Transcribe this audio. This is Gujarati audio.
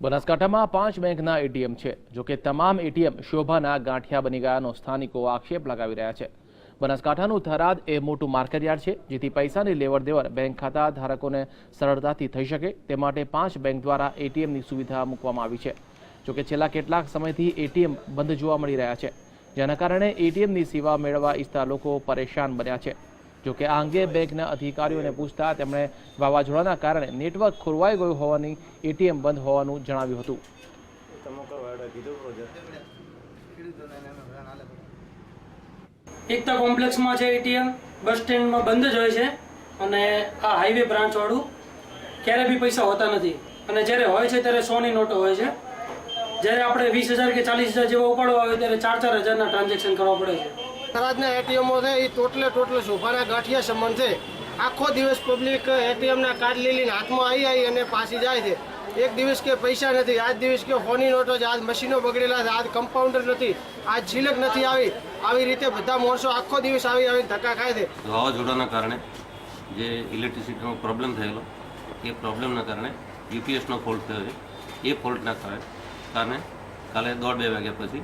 બનાસકાંઠામાં પાંચ બેંકના એટીએમ છે જોકે તમામ એટીએમ શોભાના ગાંઠિયા બની ગયાનો સ્થાનિકો આક્ષેપ લગાવી રહ્યા છે. બનાસકાંઠાનું થરાદ એ મોટું માર્કેટયાર્ડ છે, જેથી પૈસાની લેવડ દેવડ બેંક ખાતા ધારકોને સરળતાથી થઈ શકે, તે માટે પાંચ બેંક દ્વારા એટીએમની સુવિધા મૂકવામાં આવી છે. જોકે છેલ્લા કેટલાક સમયથી એટીએમ બંધ જોવા મળી રહ્યા છે, જેના કારણે એટીએમની સેવા મેળવવા ઈચ્છતા લોકો પરેશાન બન્યા છે. જોકે આ અંગે બેંકના અધિકારીઓને પૂછતા તેમણે વાવાઝોડાના કારણે નેટવર્ક ખોરવાઈ ગયું હોવાની એટીએમ બંધ હોવાનું જણાવ્યું હતું. એકતા કોમ્પ્લેક્સમાં છે એટીએમ, બસ સ્ટેન્ડમાં બંધ જ હોય છે અને આ હાઈવે બ્રાન્ચવાળું ક્યારે બી પૈસા હોતા નથી. અને જ્યારે હોય છે ત્યારે સોની નોટો હોય છે. જ્યારે આપણે વીસ હજાર કે ચાલીસ હજાર જેવા ઉપાડવા હોય ત્યારે ચાર ચાર હજારના ટ્રાન્ઝેક્શન કરવા પડે છે. થરાદના એટીએમો છે એ ટોટલે ટોટલે શોભાના ગાંઠિયા સંબંધ છે. આખો દિવસ પબ્લિક એટીએમના કાર્ડ લઈ લઈને હાથમાં આવી આવી અને પાછી જાય છે. એક દિવસ કે પૈસા નથી, આજ દિવસ કે ફોની નોટો છે આજ મશીનો બગડેલા છે, આજ કમ્પાઉન્ડર નથી, આજ ઝીલક નથી આવી. આવી રીતે બધા માણસો આખો દિવસ આવી આવીને ધક્કા ખાય છે. વાવાઝોડાના કારણે જે ઇલેક્ટ્રિસિટીનો પ્રોબ્લેમ થયેલો, એ પ્રોબ્લેમના કારણે યુપીએસનો ફોલ્ટ થયો છે. એ ફોલ્ટના કારણે કારણે કાલે દોઢ બે વાગ્યા પછી